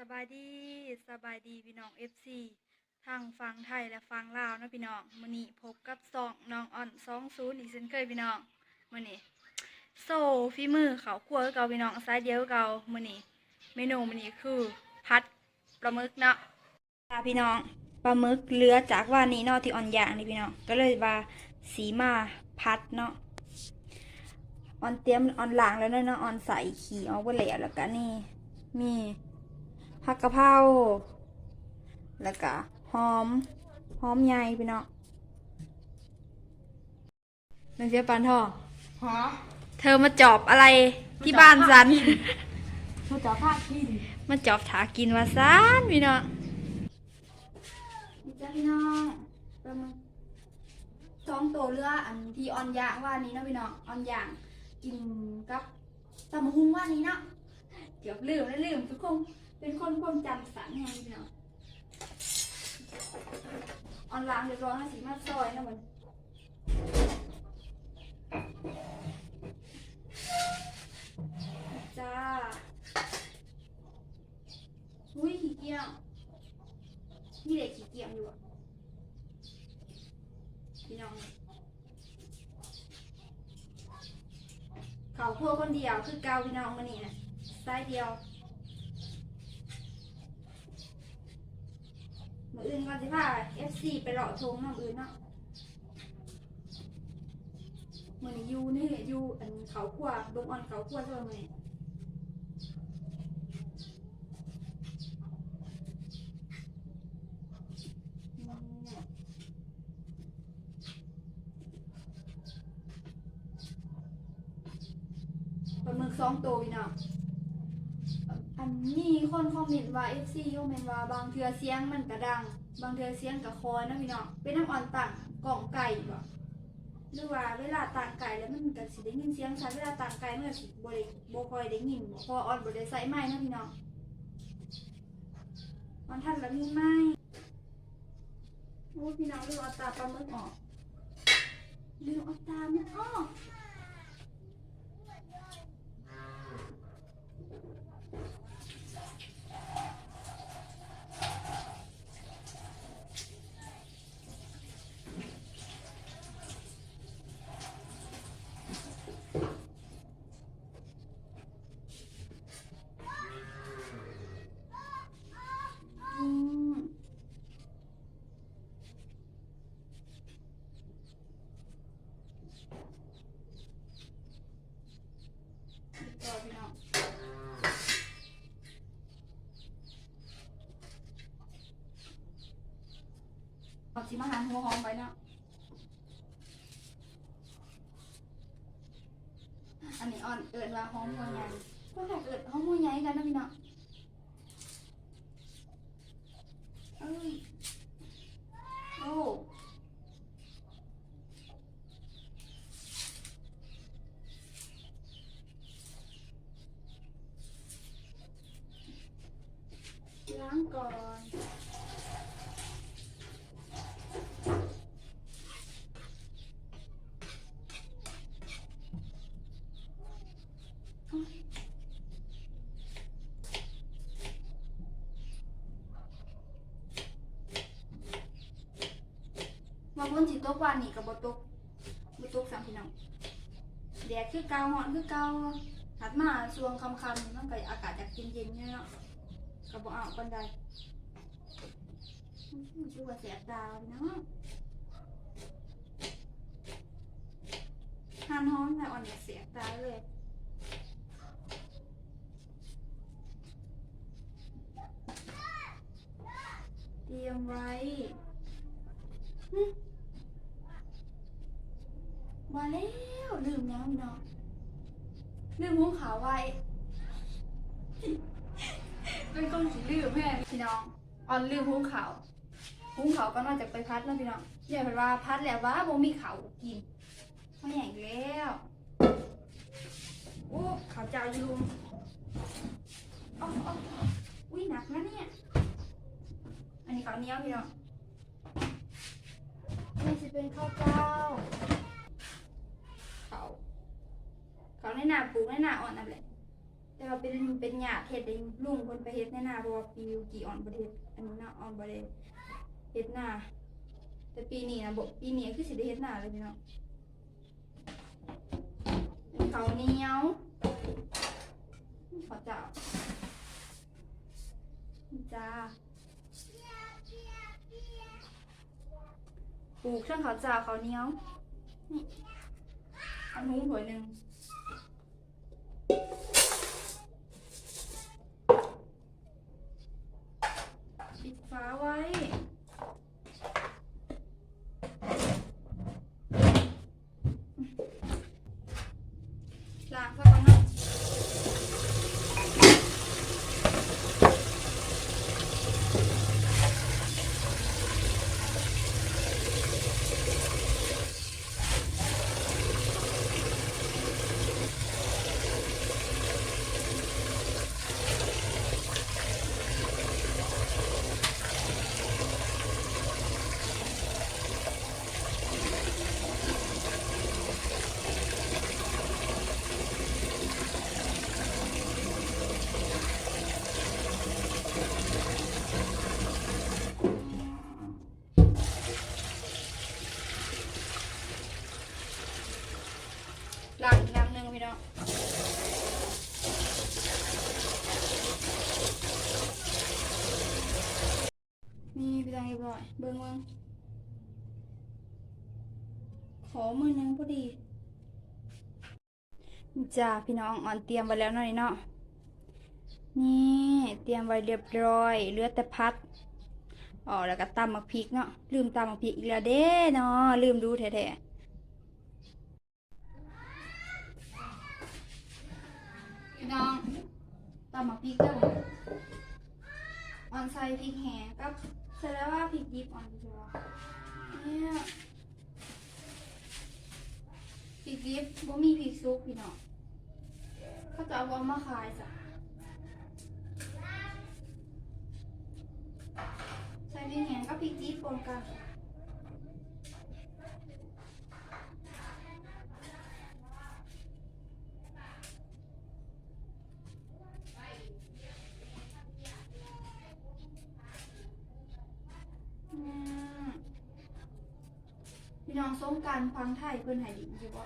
สบายดีสบายดีพี่น้อง FC ทางฟังไทยและฟังลาวนะพี่น้องมือนี้พบกับสองน้องอ่อนสองศูนย์อีกเช่นเคยพี่น้องมือนี้โซ่ฝีมือเขาครัวเก่าพี่น้องสายเดียวเก่ามือนี้เมนูมือนี้คือพัดปลาหมึกเนาะค่ะพี่น้องปลาหมึกเลือจากว่านี้เนาะที่อ่อนย่างนี่พี่น้องก็เลยว่าสีมาพัดเนาะออนเตรียมออนล้างแล้วเนาะออนใส่ขี้ออกไปแล้วแล้วก็นี่มี ผักกะเพราแล้วก็หอมหอมใหญ่พี่น้องนังเสียปันทองฮะเธอมาจอบอะไรที่บ้านฉันผู้จ่อภาคที่ดิมาจอบถากินว่าซานพี่น้องนี่จ้าพี่น้องประมาณสองตัวเรืออันที่ออนย่างว่านี้เนาะพี่น้องออนย่างกินกับตำมะฮุงว่านี้เนาะเกือบลืมแล้วลืมทุกคน เป็นคนความจำสันแห้งพี่น้องออนล้างเรียบร้อยแล้สีมาซอยนะมันจ้าอุ้ยขี้เกียจมีเด็กขี้เกียจอยู่อะพี่น้องเขาพัวคนเดียวคือเกาพี่น้องมันนี่นะไซส์เดียว มืออื่นก่อนสิพา FC ไปหล่อทงน้ำอื่นเนาะมือนี้อยูนี่อยูอันเขาขัวดงอ่อนเขาขัวเท่าไหร่ปลาหมึกสองตัวพี่น้องอันนี้คนคอม เมนต์ว่า FC คอมเมนต์ว่าบางเทือเสียงมันกระดัง บางเทือเสียงกระคอยนะพี่น้องเป็นน้ำอ่อนต่างกล่องไก่บ่หรือว่าเวลาต่างไก่แล้วมันก็สิได้ยินเสียงชัดเวลาต่างไก่มันก็สิบ่ได้บ่ค่อยได้ยินบ่พออ่อนบ่ได้ใส่ไม้นะพี่น้องมันทันแล้วมีไม้โอ้พี่น้องลืมเอาตาปลาหมึกออกลืมเอาตามันออก อืมต่อพี่น้อง เอาสิมาหาหัวหอมไปเนาะอันนี้อ่อนเอิดว่าหอมหัวใหญ่ก็แค่เอิดหอมหัวใหญ่กันนะพี่น้องเอ้ยโอ้ล้างก่อน สิตกวันนี้กับบตกบตกสามพี่น้องแดดคือเกาหอนคือเกาถัดมาสวงคำคำๆมันก็อากาศจากเย็นๆเนี่ยเนาะกับ่เอาปันใดชื่อว่าแสบดาวเนาะทานฮ้อนแต่อ่อนอยากเสียบตาเลย เตรียมไว้ มาแล้วลืมแล้วพี่น้องลืมหุงขาวไว้ เป็นคนขี้ลืมแม่พี่น้องออนลืม หุงขาวหุงขาวก็น่าจะไปพัดแล้วพี่น้องเดี๋ยวเพิ่นว่าพัดแล้วว่าบ่มีขาวกินเขาใหญ่แล้วโอ้ขาวเจ้าอยู่ลุมอ๋ออ๋ออุ้ยหนักนะเนี่ยอันนี้ขาวเหนียวพี่น้องนี่จะเป็นข้าวเจ้าเขาเขาในหนาปลูกในหนาอ่อนนั่นแหละ แต่ว่าเป็นเป็นหยาดเฮ็ดได้ลุงคนไปเฮ็ดในนาเพราะว่าปีกี่อ่อนประเทศอันนี้นะอ่อนประเทศเฮ็ดนาแต่ปีนี้นะบอกปีนี้คือสิได้เฮ็ดนาเลยพี่น้องเขาเนียวขอจ้าจ้าปลูกช่างเขาจ้าเขาเนียวนี่อันนู้นถ้วหนึ่ง ปิดฝาไว้ ล้างซะก่อนเนาะล้างอีกน้ำหนึ่งพี่น้องนี่พี่ตัง เบิ่งเบิ่งขอมือนึงพอดีจ้าพี่น้องอ่อนเตรียมไว้แล้วเนาะนี่เนาะนี่เตรียมไว้เรียบร้อยเลือแต่พัดอ๋อแล้วก็ตำมักพริกเนาะลืมตำมักพริกอีกแล้วเด้เนาะลืมดูแท้ๆพี่น้องตำมักพริกเด้ออ่อนใส่พริกแห้งกับ แสดงว่าพริกดิบอ่อนใช่ปะเนี่ยพริกดิบบ่มีพริกซุกพี่น้องเขาจะเอามาขายจ้ะใส่พริกแห้งกับพริกยิบปนกันอืม พี่น้องสงการฟังไทยเพิ่นใหายดิอยู่บ่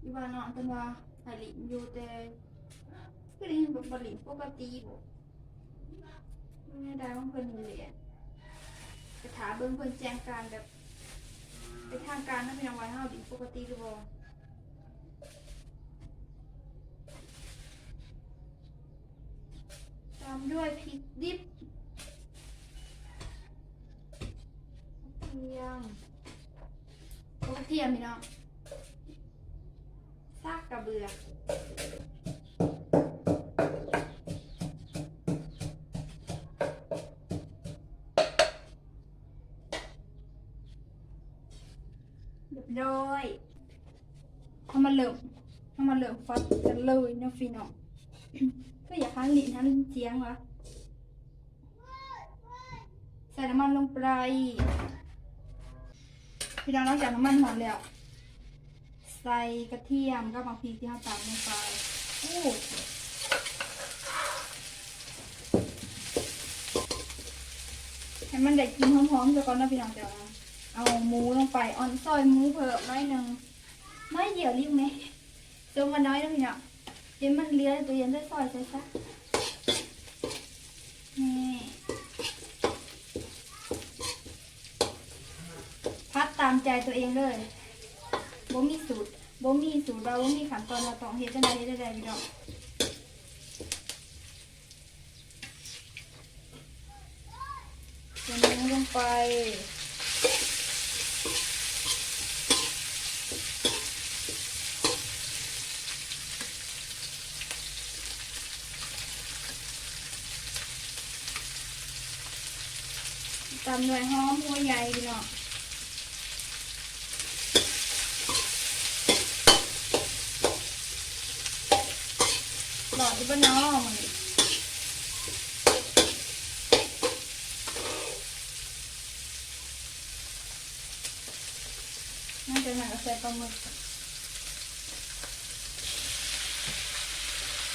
อยู่บ้านนอนเป็นว่าหาลินอยู่แต่ก็ได้ยินแบบบลินปกติบ่ไม่ได้ว่าเพิ่นมีเหรียญไปถามเบิ่งเพิ่นแจ้งการแบบไปทางการนั่นเป็นยังไงเฮาดินปกติหรือบ่ตามด้วยพริกดิบกระเทียมกระเทียมพี่น้องซากกระเบือเรียบร้อยทำมาเริ่มทำมาเริ่มฟัดกันเลยเนาะพี่น้องก็อย่าค้างลิ้นนะลิ้นเจียงวะใส่น้ำมันลงไป พี่น้องนอกจากน้ำมันหอมแล้ว ใส่กระเทียมกับมะพริกที่เราตำลงไปโอ้ให้มันได้กินหอมๆซะก่อนนะพี่น้องเดี๋ยวเอาหมูลงไปอ่อนซอยหมูเพิ่มน้อยหนึ่งน้อยเดียวรีบไหมจงมาน้อยนะพี่น้องเดี๋ยวมันเหลือตัวเย็นได้ซอยใส่ซะนี่พัดตามใจตัวเองเลยบ่มีสูตรบ่มีสูตรว่าบ่มีขั้นตอนว่าต้องเฮ็ดจังไดเฮ็ดจังไดพี่น้องตัวนี้ลงไปตำด้วยหอมหัวใหญ่พี่น้อง ba no? Nanti nak saya pamut.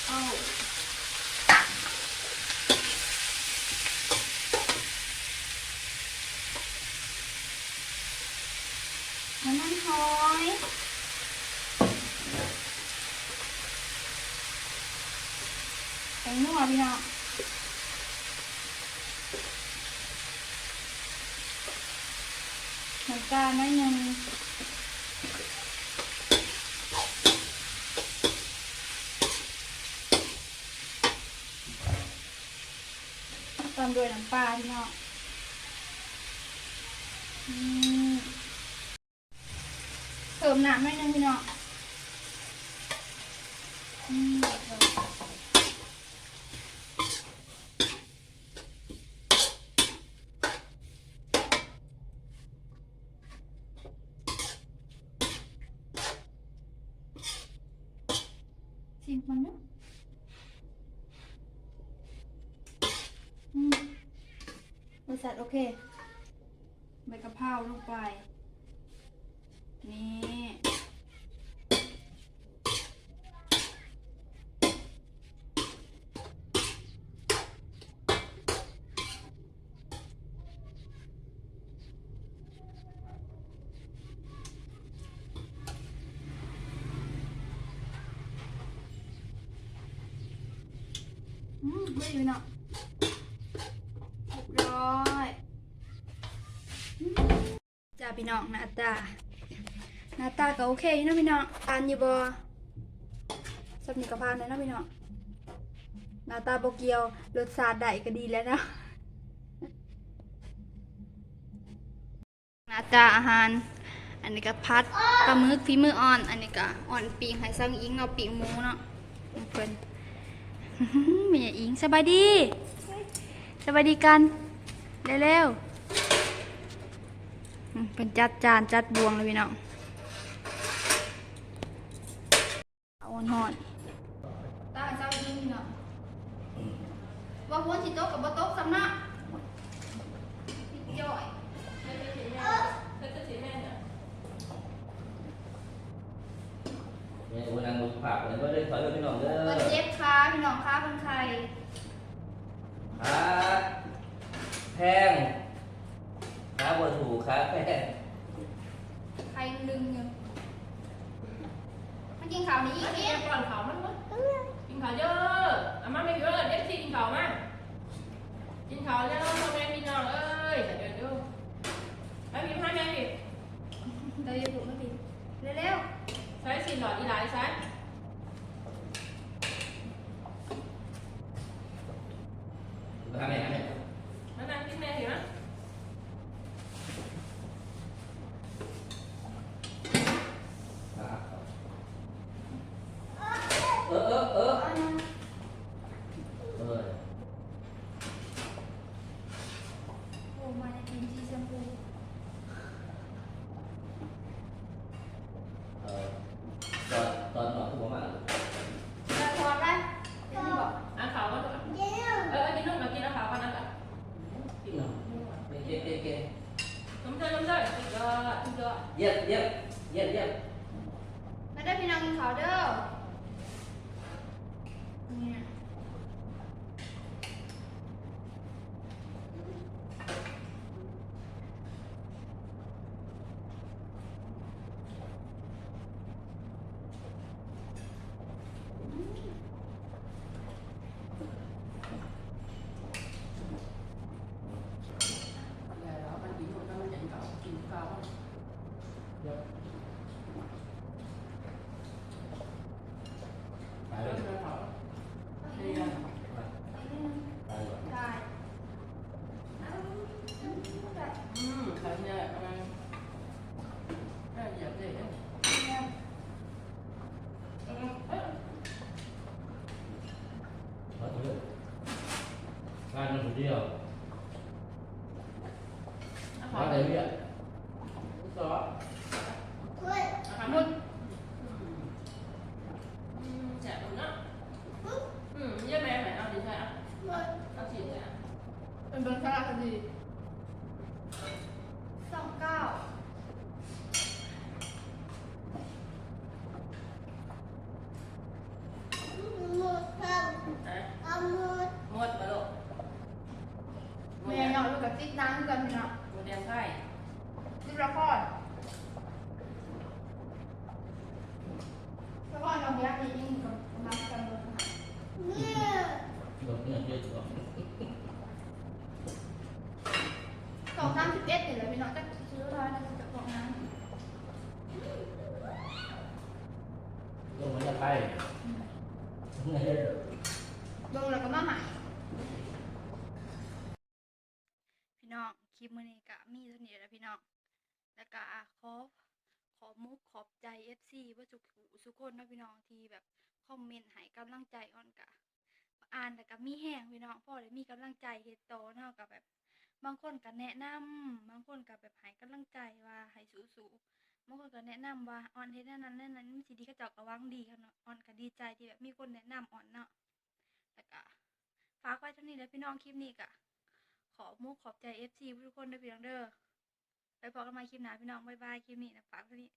Oh. Naman ho. งมันนี่น่าจะหนักใส่ปลาหมึกแตงนัวพี่น้องน้ำตาลน้อยหนึ่งตามด้วยน้ำปลาพี่น้องอืมเติมน้ำหน่อยหนึงพี่น้องอืม ชิมมันนะอืมรสชาติโอเค ใบกะเพราลงไป นี่อืมไม่อยู่เนาะเรียบร้อยจ้าพี่น้องน้าตา หน้าตาก็โอเคอยู่นาะพี่น้องอ่านอยู่บ่สับนี่กระพานเลยนาะพี่น้องหน้าตาโบเกียวรสชาติได้ก็ดีแล้วเนาะหน้าตาอาหาร อันนี้ก็พัดปลาหมึกฝีมืออ่อน อันนี้ก็อ่อนปีงให้สั่งอิงเอาปีงหมูเนาะเพิ่อื้อหือแม่อิงสบายดีสบายดีกันเร็วๆเป็นจัดจานจัดบวงเลยพี่น้อง อาหอนหอนตาเจ้าดีพี่น้องว่าหัวสิโต๊ะกับบ่โต๊ะสำนักย่อยเนี่ยวันนั้นผมฝากเลยก็ได้ถอยไปพี่น้องเด้อเปิดเจ็บขาพี่น้องขาเป็นใครขาแพงขาบนถูกขาแพงใครดึงอยู่มัน กินข่าวนี้อีกกิเนี่ยนก่อนเขามันมั้ยกินข้าวเยอะอาม่าไม่เยอะเด็กที่กินข้าวมากินข้าวเยอะพ่อแม่พี่น้องเอ้ยเดี๋ยวดูไม่มีผ้าแม่พี่เดี๋ยวอย่าปลุกไม่ผิดเร็วใช้สีหลอดอีหลายใช้ ทำไงทำไง นั่นนั่งกินแม่เห็นไหม เออเออเออ ๆเอานะ เออ โอ้มาในทีมสีชมพู เออตอนตอนนอนทุกวันมา จะถอดได้เดี๋ยวนี่บอก อะข้าวก็ตัวเออกินนุ่มมากินแล้วข้าวกันนั่นแหละ พี่น้องเก่งเก่งเก่งเก่ง น้ำเชื่อน้ำเชื่อสุดยอดสุดยอด เยี่ยมเยี่ยมเยี่ยมเยี่ยมไม่ได้พี่น้องกินข้าวเด้อเนี่ย แล้วมันกินมันก็มันยังเก่ากินข้าว ไป เอ เล อย ข้าวนี่ไง ไปเลย ได้ อืมข้าวเนี่ยอะไรแม่อยากได้เนี่ยเออเออ มาเลยงานคนเดียว เอา มา ข้าว ไหน เลย เนี่ย ซอสเอาข้าว มุ มุ ด ดอืมแจกมันเนาะอืมเยี่ยมแม่ไหนเอาดีใช่อะเอาฉีดเลยอะ เป็นเบอร์สารคดีสองเก้า อะหมดมาลูกหม แม่ ด เนาะลูกกับติ๊กน้ำกันพี่น้อง หมดแดงไข่ ติ๊กละคร ละครเราเนี้ยอีกยิ่งกับน้ำกันเลย อ มาใหายพี่น้องคลิปมื้อนี้ก็มีเท่านี้แหล้วพี่น้อง แล้วก็ขอขอมุกขอบ ใจ FC ว่าทุกผู้ทุกคนเนาะพี่น้องที่แบบคอมเมนต์ให้กำลังใจอ่อนกะอ่านแต่ก็มีแห้งพี่น้องพ่อได้มีกำลังใจเฮ็ดโตเนาะกับแบบ บางคนก็แนะนำบางคนก็แบบให้กำลังใจว่าให้สู้ๆบางคนก็แนะนำว่าอ่อนเฮ็ดนั่นนั้นนั่นนั้นมันสิดีก็เจ้าก็หวังดีกันเนาะอ่อนก็ดีใจที่แบบมีคนแนะนำอ่อนเนาะแล้วก็ฝากไว้เท่านี้แล้วพี่น้องคลิปนี้ก็ขอมุกขอบใจ FC ทุกคนด้อพี่น้องเด้อไปพบกันใหม่คลิปหน้าพี่น้องบ๊ายบายคลิปนี้นะฝากเท่านี้